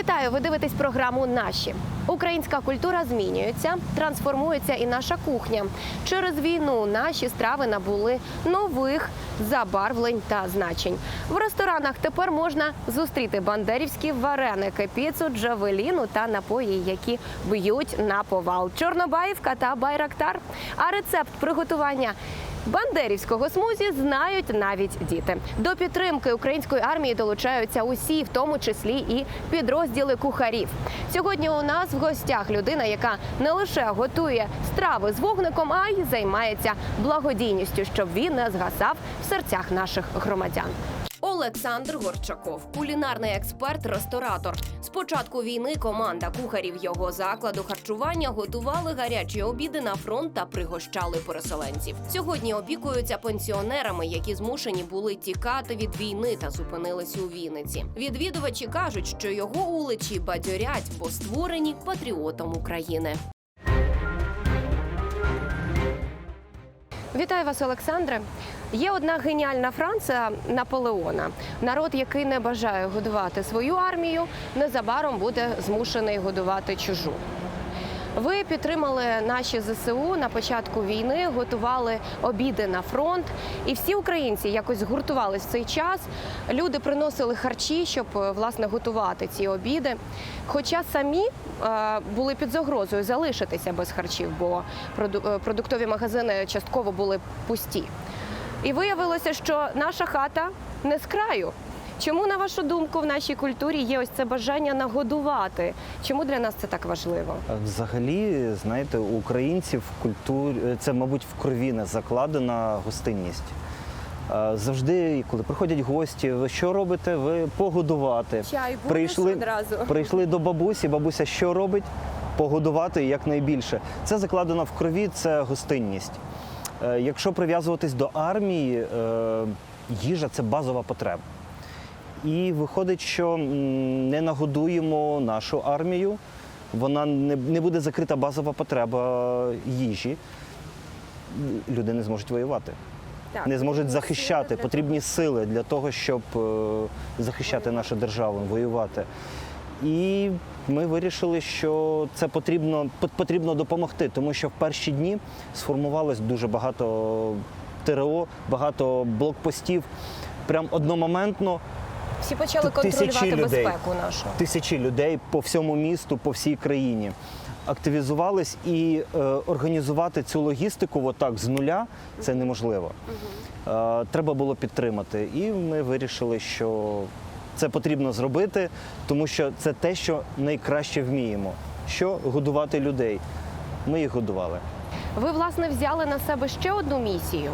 Вітаю! Ви дивитесь програму Наші. Українська культура змінюється, трансформується і наша кухня. Через війну наші страви набули нових забарвлень та значень. В ресторанах тепер можна зустріти бандерівські вареники, піцу, джавеліну та напої, які б'ють на повал. Чорнобаївка та байрактар. А рецепт приготування Бандерівського смузі знають навіть діти. До підтримки української армії долучаються усі, в тому числі і підрозділи кухарів. Сьогодні у нас в гостях людина, яка не лише готує страви з вогником, а й займається благодійністю, щоб він не згасав в серцях наших громадян. Олександр Горчаков, кулінарний експерт, ресторатор. З початку війни команда кухарів його закладу харчування готували гарячі обіди на фронт та пригощали переселенців. Сьогодні опікуються пенсіонерами, які змушені були тікати від війни та зупинились у Вінниці. Відвідувачі кажуть, що його уличі бадьорять, бо створені патріотом України. Вітаю вас, Олександре. Є одна геніальна фраза Наполеона: народ, який не бажає годувати свою армію, незабаром буде змушений годувати чужу. Ви підтримали наші ЗСУ на початку війни, готували обіди на фронт, і всі українці якось згуртувались в цей час. Люди приносили харчі, щоб е, власне готувати ці обіди. Хоча самі е, були під загрозою залишитися без харчів, бо е, продуктові магазини частково були пусті. І виявилося, що наша хата не з краю. Чому, на вашу думку, в нашій культурі є ось це бажання нагодувати? Чому для нас це так важливо? Взагалі, знаєте, у українців в культурі це, мабуть, в крові не закладена гостинність. Е, Завжди, коли приходять гості, ви що робите? Ви погодувати. Чай будеш прийшли, одразу? прийшли до бабусі. Бабуся що робить? Погодувати якнайбільше. Це закладено в крові, це гостинність. Е, Якщо прив'язуватись до армії, е, їжа це базова потреба. І виходить, що не нагодуємо нашу армію, вона не, буде закрита базова потреба їжі. Люди не зможуть воювати, Так, не зможуть захищати. сили для Потрібні сили для того, щоб е, захищати нашу державу, воювати. І ми вирішили, що це потрібно, потрібно допомогти, тому що в перші дні сформувалось дуже багато ТРО, багато блокпостів. Прям одномоментно Всі почали контролювати людей. безпеку нашу. тисячі людей по всьому місту, по всій країні активізувались і е, організувати цю логістику отак з нуля це неможливо. Е, треба було підтримати. І ми вирішили, що це потрібно зробити, тому що це те, що найкраще вміємо. Що годувати людей. Ми їх годували. Ви власне взяли на себе ще одну місію.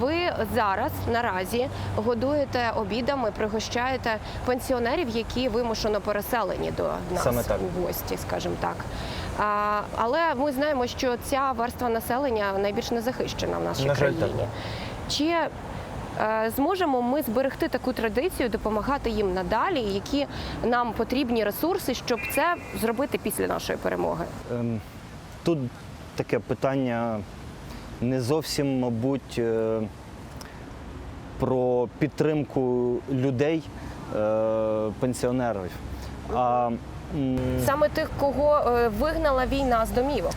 Ви зараз наразі годуєте обідами, пригощаєте пенсіонерів, які вимушено переселені до нас Саме так. у гості, скажімо так. Але ми знаємо, що ця верства населення найбільш незахищена в нашій На жаль, країні. так. Чи зможемо ми зберегти таку традицію, допомагати їм надалі? Які нам потрібні ресурси, щоб це зробити після нашої перемоги? Ем, Тут таке питання не зовсім, мабуть, е, про підтримку людей, е, пенсіонерів. А Саме тих, кого е, вигнала війна з домівок.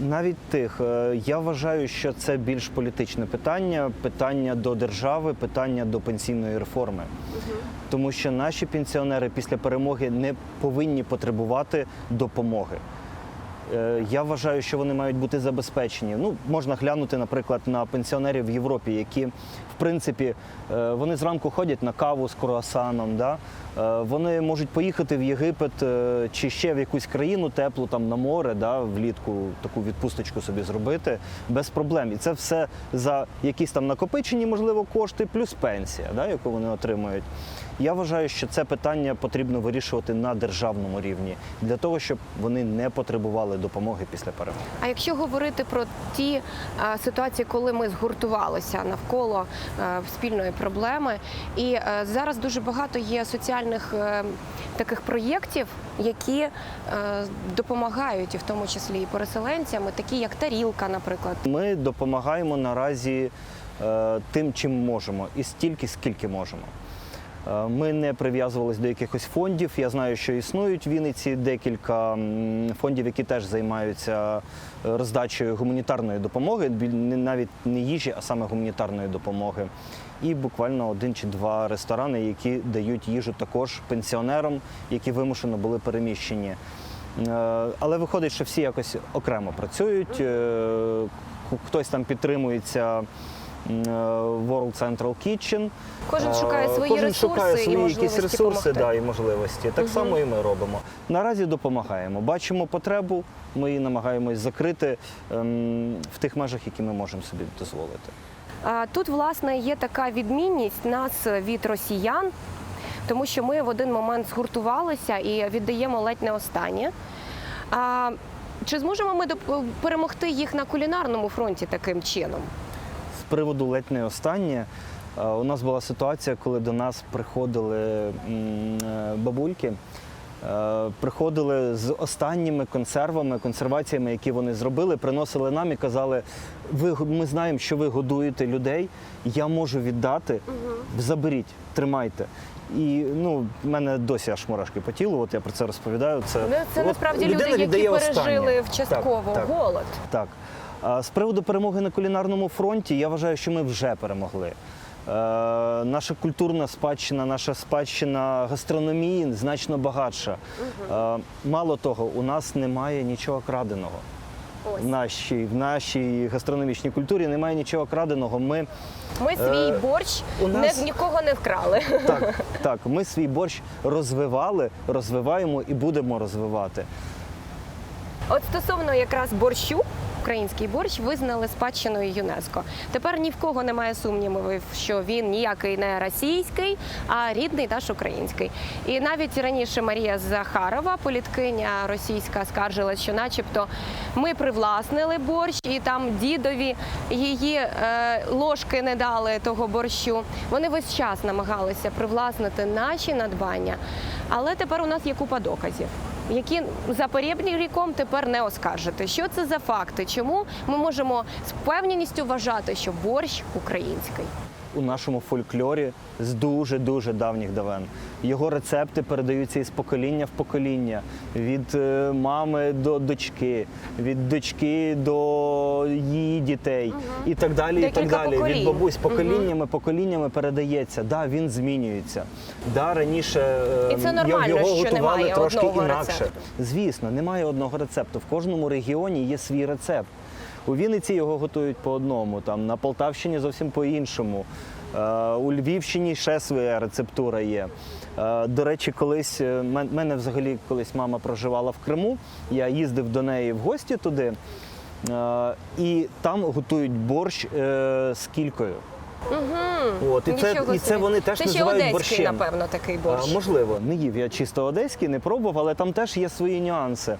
Навіть тих, Е, я вважаю, що це більш політичне питання, питання до держави, питання до пенсійної реформи. Тому що наші пенсіонери після перемоги не повинні потребувати допомоги. Е, Я вважаю, що вони мають бути забезпечені. Ну, можна глянути, наприклад, на пенсіонерів в Європі, які, в принципі, е, вони зранку ходять на каву з круасаном. Да? Е, Вони можуть поїхати в Єгипет чи ще в якусь країну теплу, там на море, да, влітку таку відпусточку собі зробити без проблем. І це все за якісь там накопичені, можливо, кошти, плюс пенсія, да, яку вони отримують. Я вважаю, що це питання потрібно вирішувати на державному рівні для того, щоб вони не потребували допомоги після перемоги. А якщо говорити про ті е, ситуації, коли ми згуртувалися навколо е, спільної проблеми, і е, зараз дуже багато є соціальних таких проєктів, які допомагають, і в тому числі і переселенцям, і такі як тарілка, наприклад. Ми допомагаємо наразі тим, чим можемо, і стільки, скільки можемо. Е, Ми не прив'язувалися до якихось фондів. Я знаю, що існують в Вінниці декілька фондів, які теж займаються е, роздачею гуманітарної допомоги, навіть не їжі, а саме гуманітарної допомоги. І буквально один чи два ресторани, які дають їжу також пенсіонерам, які вимушено були переміщені. Е, Але виходить, що всі якось окремо працюють. Хтось там підтримується World Central Kitchen. Кожен Е, шукає свої Кожен ресурси шукає і свої якісь ресурси да, і можливості. Так само і ми робимо. Наразі допомагаємо. Бачимо потребу, ми її намагаємось закрити ем, в тих межах, які ми можемо собі дозволити. Тут, власне, є така відмінність нас від росіян, тому що ми в один момент згуртувалися і віддаємо ледь не останнє. Чи зможемо ми перемогти їх на кулінарному фронті таким чином? Приводу ледь не останнє. е, У нас була ситуація, коли до нас приходили е, бабульки, е, приходили з останніми консервами, консерваціями, які вони зробили, приносили нам і казали: ви ми знаємо, що ви годуєте людей. Я можу віддати, заберіть, тримайте. І ну, в мене досі аж мурашки по тілу. От я про це розповідаю. Це, Ну, Це от насправді люди, які пережили останнє. частково Так, так. голод. Так. З приводу перемоги на кулінарному фронті, я вважаю, що ми вже перемогли. Е, наша культурна спадщина, наша спадщина гастрономії значно багатша. Е, мало того, у нас немає нічого краденого. Ось. В нашій, в нашій гастрономічній культурі немає нічого краденого. Ми Ми свій Е, борщ у нас- не, нікого не вкрали. так, так, ми свій борщ розвивали, розвиваємо і будемо розвивати. От стосовно якраз борщу, український борщ визнали спадщиною ЮНЕСКО. Тепер ні в кого немає сумнівів, що він ніякий не російський, а рідний наш український. І навіть раніше Марія Захарова, політкиня російська, скаржилась, що, начебто, ми привласнили борщ, і там дідові її е, ложки не дали того борщу. Вони весь час намагалися привласнити наші надбання. Але тепер у нас є купа доказів які за перебріком тепер не оскаржити. Що це за факти? Чому ми можемо з впевненістю вважати, що борщ український? У нашому фольклорі з дуже дуже давніх давен. Його рецепти передаються із покоління в покоління, від е, мами до дочки, від дочки до її дітей і так далі. і так далі. поколінь. Від бабусь поколіннями, поколіннями передається. Да, він змінюється. Да, раніше І це його- нормально, його що готували немає трошки інакше. рецепту. Звісно, немає одного рецепту. В кожному регіоні є свій рецепт. У Вінниці його готують по одному, там на Полтавщині зовсім по-іншому. Е, У Львівщині ще своя рецептура є. Е, До речі, колись е, мене взагалі колись мама проживала в Криму. Я їздив до неї в гості туди, е, і там готують борщ е, з кількою. Угу. От, і це, і це вони теж це називають одеський, борщем. напевно, такий борщ. А, можливо, не їв я чисто одеський, не пробував, але там теж є свої нюанси.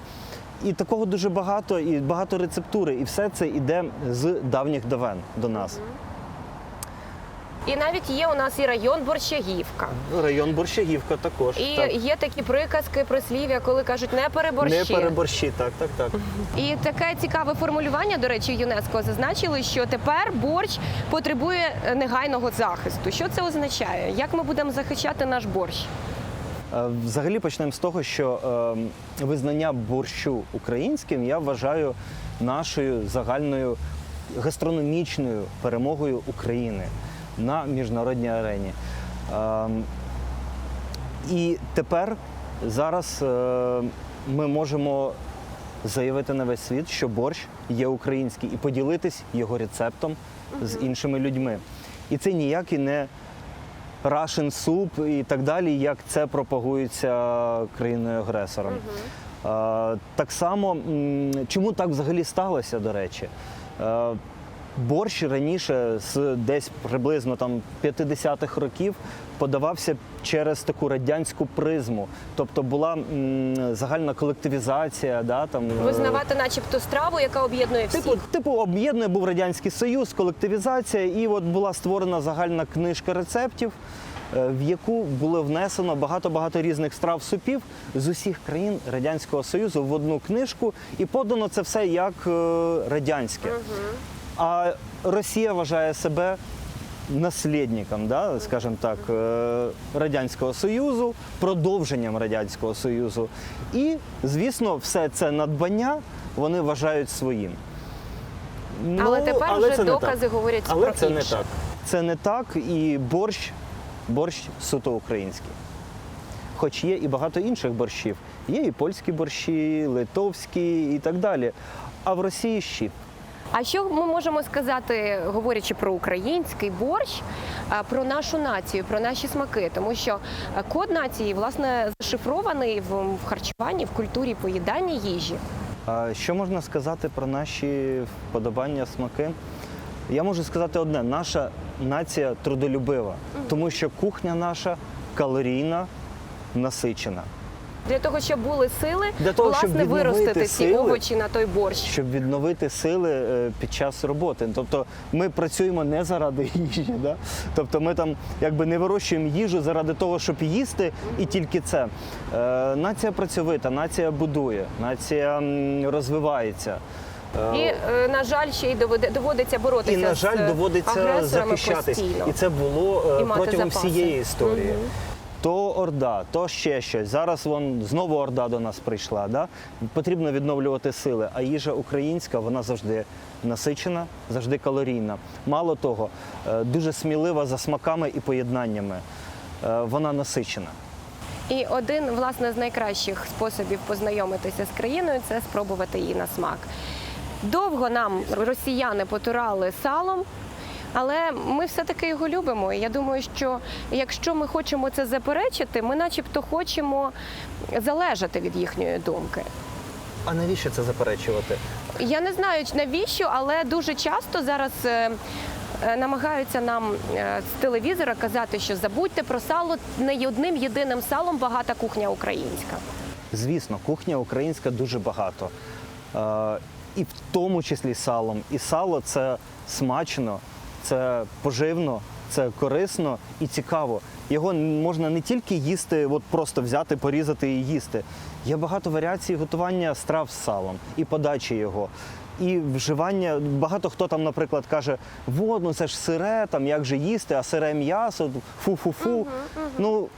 І такого дуже багато, і багато рецептури, і все це йде з давніх давен до нас. І навіть є у нас і район Борщагівка. Район Борщагівка також. І так. є такі приказки, прислів'я, коли кажуть не переборщи. Не переборщі, так, так, так. І таке цікаве формулювання, до речі, ЮНЕСКО зазначили, що тепер борщ потребує е, негайного захисту. Що це означає? Як ми будемо захищати наш борщ? Е, Взагалі почнемо з того, що е, визнання борщу українським я вважаю нашою загальною гастрономічною перемогою України на міжнародній арені. Е, і тепер зараз е, ми можемо заявити на весь світ, що борщ є український, і поділитись його рецептом з іншими людьми. І це ніякий не Russian суп і так далі, як це пропагується країною-агресором. Е, Так само, чому так взагалі сталося, до речі? Борщ раніше з десь приблизно там 50-х років подавався через таку радянську призму. Тобто була м, загальна колективізація, да, там, е, Визнавати, начебто, страву, яка об'єднує всіх. Типу, типу об'єднує був радянський союз, колективізація, і от була створена загальна книжка рецептів, е, в яку було внесено багато-багато різних страв супів з усіх країн радянського союзу в одну книжку, і подано це все як е, радянське. А Росія вважає себе наслідником, да, скажімо так, е, Радянського Союзу, продовженням Радянського Союзу. І, звісно, все це надбання вони вважають своїм. Але Ну, тепер але вже докази говорять Але про це не так. Це не так, і борщ, борщ суто український. Хоч є і багато інших борщів. Є і польські борщі, литовські і так далі. А в Росії щі. А що ми можемо сказати, говорячи про український борщ, про нашу націю, про наші смаки? Тому що е, код нації власне зашифрований в в харчуванні, в культурі поїдання їжі. А Що можна сказати про наші вподобання, смаки? Я можу сказати одне: наша нація трудолюбива, тому що кухня наша калорійна, насичена. Для того, щоб були сили, Для того, власне відновити виростити ці сили, овочі на той борщ. Щоб відновити сили е, під час роботи. Тобто ми працюємо не заради їжі, да? тобто ми там якби не вирощуємо їжу заради того, щоб їсти, і тільки це. Е, Нація працьовита, нація будує, нація розвивається. Е, І, на жаль, ще й доводиться боротися І, на з жаль, доводиться захищатись. постійно. І це було І протягом запаси. всієї історії. Мгм. То Орда, то ще щось. Зараз вон знову Орда до нас прийшла. Да? Потрібно відновлювати сили. А їжа українська, вона завжди насичена, завжди калорійна. Мало того, е, дуже смілива за смаками і поєднаннями. Е, Вона насичена. І один власне з найкращих способів познайомитися з країною це спробувати її на смак. Довго нам росіяни потурали салом. Але ми все-таки його любимо. І я думаю, що якщо ми хочемо це заперечити, ми начебто хочемо залежати від їхньої думки. А навіщо це заперечувати? Я не знаю навіщо, але дуже часто зараз е, е, намагаються нам е, з телевізора казати, що забудьте про сало не одним єдиним салом багата кухня українська. Звісно, кухня українська дуже багато. І в тому числі салом. І сало це смачно, це поживно, це корисно і цікаво. Його можна не тільки їсти, от просто взяти, порізати і їсти. Є багато варіацій готування страв з салом і подачі його. І вживання, багато хто там, наприклад, каже, вот, ну це ж сире, там як же їсти, а сире м'ясо, фу-фу-фу. Ну,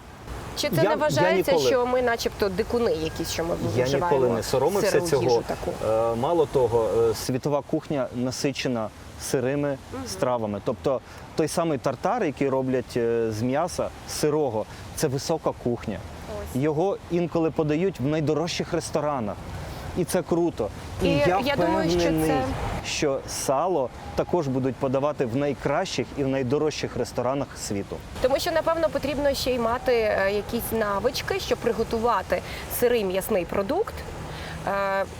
Чи це Я- не вважається, ніколи- що ми, начебто, дикуни якісь, що ми Я вживаємо ніколи не соромився цього. таку? Е, Мало того, е, світова кухня насичена сирими стравами. Тобто той самий тартар, який роблять е, з м'яса сирого, це висока кухня. Ось. Його інколи подають в найдорожчих ресторанах. І це круто. І, І я, я думаю, що це- що сало також будуть подавати в найкращих і в найдорожчих ресторанах світу. Тому що напевно потрібно ще й мати е, якісь навички, щоб приготувати сирий м'ясний продукт,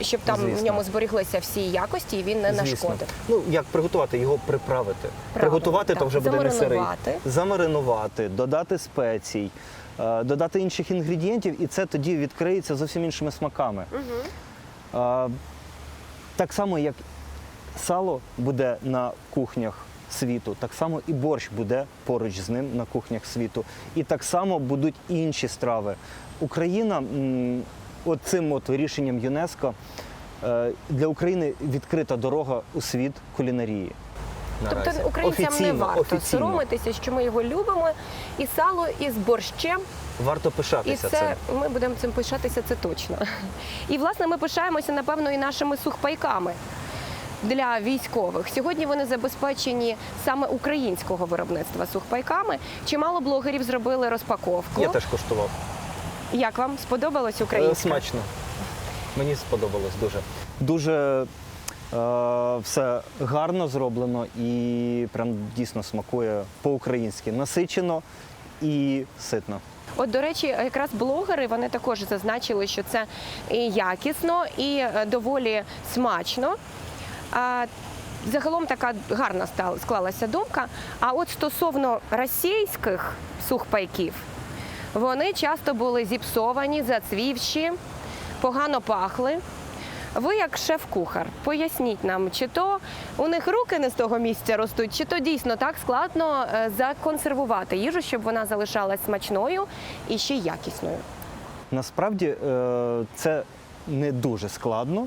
щоб там в ньому зберіглися всі якості і він не Звісно. нашкодив. Ну як приготувати? Його приправити. приготувати то вже буде не сирий. Замаринувати. Додати спецій, е, додати інших інгредієнтів, і це тоді відкриється зовсім іншими смаками. Е, Так само, як сало буде на кухнях світу, так само і борщ буде поруч з ним на кухнях світу. І так само будуть інші страви. Україна от цим от рішенням ЮНЕСКО е, для України відкрита дорога у світ кулінарії. наразі. Тобто українцям не варто офіційно. соромитися, що ми його любимо, і сало, і з борщем. Варто І пишатися це цим. ми будемо цим пишатися, це точно. І власне ми пишаємося, напевно, і нашими сухпайками. Для військових сьогодні вони забезпечені саме українського виробництва сухпайками. Чимало блогерів зробили розпаковку. Я теж коштував. Як вам сподобалось Е, українське? Смачно. Мені сподобалось дуже. Дуже е, все гарно зроблено і прям дійсно смакує по-українськи. Насичено і ситно. От, до речі, якраз блогери вони також зазначили, що це і якісно, і е, доволі смачно. А, загалом така гарна стала- склалася думка. А от стосовно російських сухпайків, вони часто були зіпсовані, зацвівші, погано пахли. Ви, як шеф-кухар, поясніть нам, чи то у них руки не з того місця ростуть, чи то дійсно так складно е, законсервувати їжу, щоб вона залишалась смачною і ще якісною. Насправді е, це не дуже складно.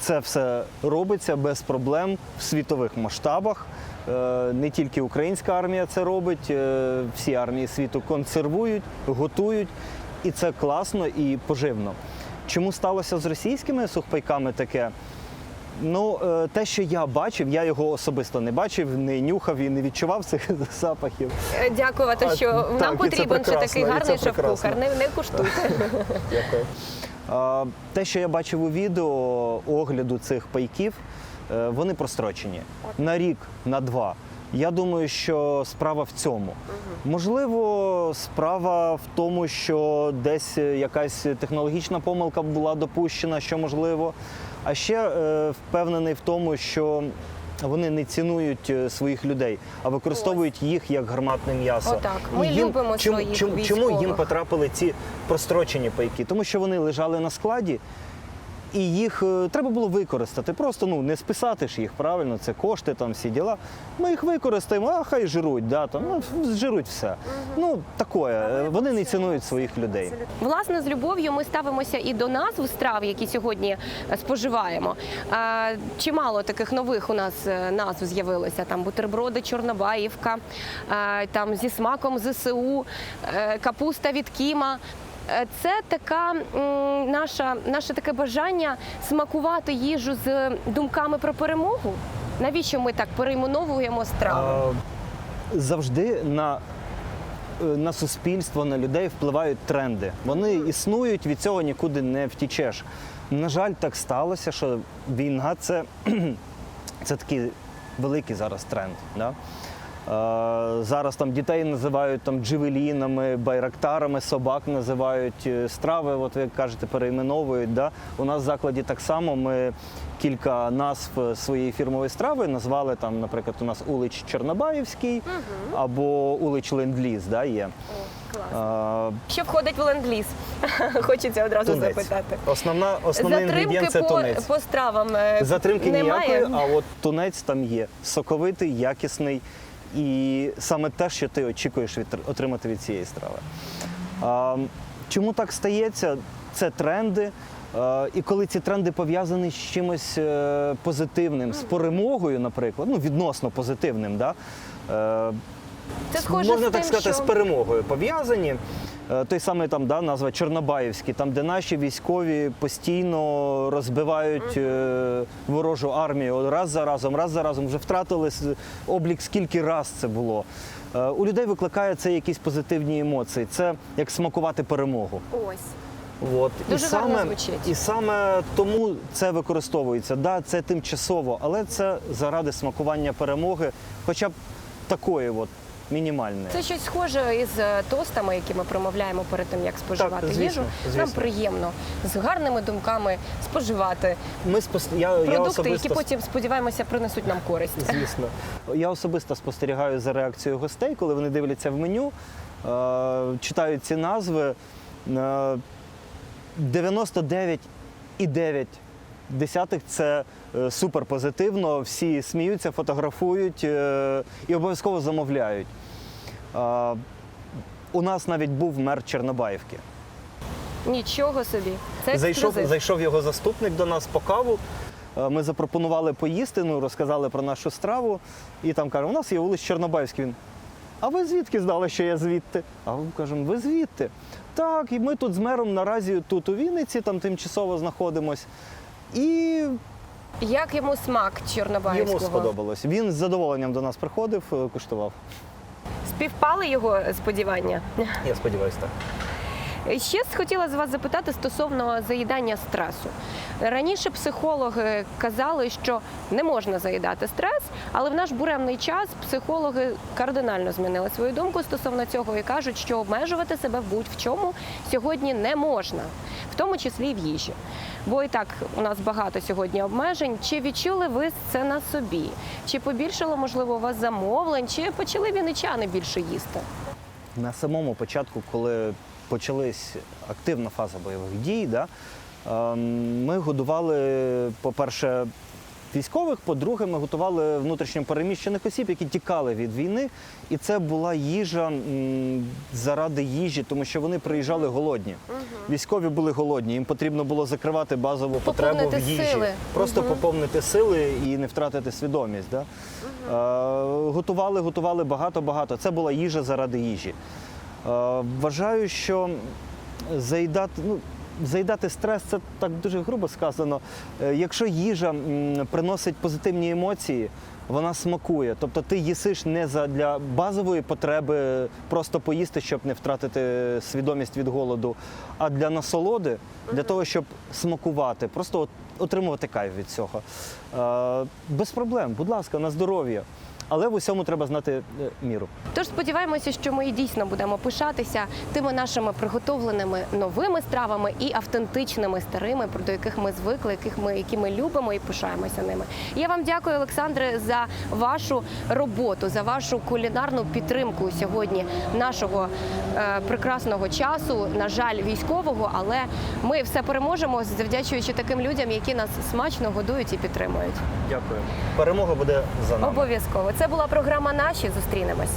Це все робиться без проблем в світових масштабах. Е, Не тільки українська армія це робить, е, всі армії світу консервують, готують, і це класно і поживно. Чому сталося з російськими сухпайками таке? Ну, е, те, що я бачив, я його особисто не бачив, не нюхав і не відчував цих запахів. Дякувати, що так, нам це потрібен ще такий гарний шеф-кухар. Не, не куштуйте. Дякую. Те, що я бачив у відео огляду цих пайків, вони прострочені на рік, на два. Я думаю, що справа в цьому. Можливо, справа в тому, що десь якась технологічна помилка була допущена, що можливо. А ще е, впевнений в тому, що вони не цінують е, своїх людей, а використовують їх як гарматне м'ясо. Отак. Ми І любимо чому, своїх чому, чому їм потрапили ці прострочені пайки? Тому що вони лежали на складі, і їх е, треба було використати. Просто ну не списати ж їх правильно, це кошти, там всі діла. Ми їх використаємо, а хай жируть, да, там, ну, жируть все. Ну таке, е, вони не цінують своїх людей. Власне, з любов'ю ми ставимося і до назв страв, які сьогодні е, споживаємо. Чимало таких нових у нас е, назв з'явилося. Там бутерброди, чорнобаївка, там зі смаком ЗСУ, капуста від Кіма. Е, Це така наша, наше таке бажання смакувати їжу з думками про перемогу. Навіщо ми так перейменовуємо страви? Завжди на, е, на суспільство, на людей впливають тренди. Вони існують, від цього нікуди не втічеш. На жаль, так сталося, що війна це, це такий великий зараз тренд. Да? Е, Зараз там дітей називають там джевелінами, байрактарами, собак називають е, страви. От ви кажете, перейменовують. Да? У нас в закладі так само ми кілька назв своєї фірмової страви назвали там, наприклад, у нас улич Чорнобаївський або улич Ленд-Ліз, да, є. Е, Що входить в ленд-ліз? Хочеться одразу Тунець. запитати. Основна, основний Затримки інгредієнт це по, тунець. по стравам Затримки немає. ніякої, а от тунець там є. Соковитий, якісний і саме те, що ти очікуєш від, отримати від цієї страви. А, чому так стається? Це тренди. І коли ці тренди пов'язані з чимось е, позитивним, з перемогою, наприклад, ну відносно позитивним, да? Це схоже можна з так тим, сказати, що... з перемогою пов'язані. Е, Той самий там да, назва Чорнобаївський, там, де наші військові постійно розбивають е, ворожу армію раз за разом, раз за разом, вже втратили облік, скільки раз це було. Е, У людей викликає це якісь позитивні емоції. Це як смакувати перемогу. Ось. От. Дуже і, гарно саме, звучить. і саме тому це використовується. Да, це тимчасово, але це заради смакування перемоги, хоча б такої от, мінімальної. Це щось схоже із е, тостами, які ми промовляємо перед тим, як споживати звісно, їжу. Нам приємно з гарними думками споживати Ми спос... я, я продукти, особисто... які потім сподіваємося принесуть нам користь. Звісно. Я особисто спостерігаю за реакцією гостей, коли вони дивляться в меню, е, читають ці назви. Е, 99,9 десятих це е, супер позитивно. Всі сміються, фотографують е, і обов'язково замовляють. У нас навіть був мер Чорнобаївки. Нічого собі. Це Зайшов, зайшов його заступник до нас по каву. Е, Ми запропонували поїсти, ну, розказали про нашу страву. І там каже, у нас є вулич Чорнобаївський. Він, а ви звідки знали, що я звідти? А ми кажемо, ви звідти? Так, і ми тут з мером наразі тут у Вінниці, там тимчасово знаходимось. І Як йому смак Чорнобаївського? йому сподобалось. Він з задоволенням до нас приходив, е, куштував. Співпали його сподівання? Я сподіваюся, так. Ще хотіла з вас запитати стосовно заїдання стресу. Раніше психологи казали, що не можна заїдати стрес, але в наш буремний час психологи кардинально змінили свою думку стосовно цього і кажуть, що обмежувати себе будь-в чому сьогодні не можна, в тому числі і в їжі. Бо і так у нас багато сьогодні обмежень. Чи відчули ви це на собі? Чи побільшало, можливо, у вас замовлень, чи почали віничани більше їсти? На самому початку, коли почалась активна фаза бойових дій, да, ем, ми годували, по-перше, військових. По-друге, ми готували внутрішньо переміщених осіб, які тікали від війни. І це була їжа заради їжі, тому що вони приїжджали голодні. Військові були голодні. Їм потрібно було закривати базову потребу в їжі, сили. просто поповнити сили і не втратити свідомість. Да? Е, готували, готували багато-багато. Це була їжа заради їжі. Е, вважаю, що заїдати, ну, заїдати стрес це так дуже грубо сказано. Е, якщо їжа приносить позитивні емоції, вона смакує. Тобто ти їсиш не для базової потреби просто поїсти, щоб не втратити свідомість від голоду, а для насолоди, для того, щоб смакувати, просто от, отримувати кайф від цього. Е, без проблем, будь ласка, на здоров'я. Але в усьому треба знати е, міру. Тож сподіваємося, що ми дійсно будемо пишатися тими нашими приготовленими новими стравами і автентичними старими, до яких ми звикли, яких ми які ми любимо і пишаємося ними. Я вам дякую, Олександре, за вашу роботу, за вашу кулінарну підтримку сьогодні нашого е, прекрасного часу. На жаль, військового, але ми все переможемо, завдячуючи таким людям, які нас смачно годують і підтримують. Дякую. Перемога буде за нами. Обов'язково це була програма Наші. Зустрінемось.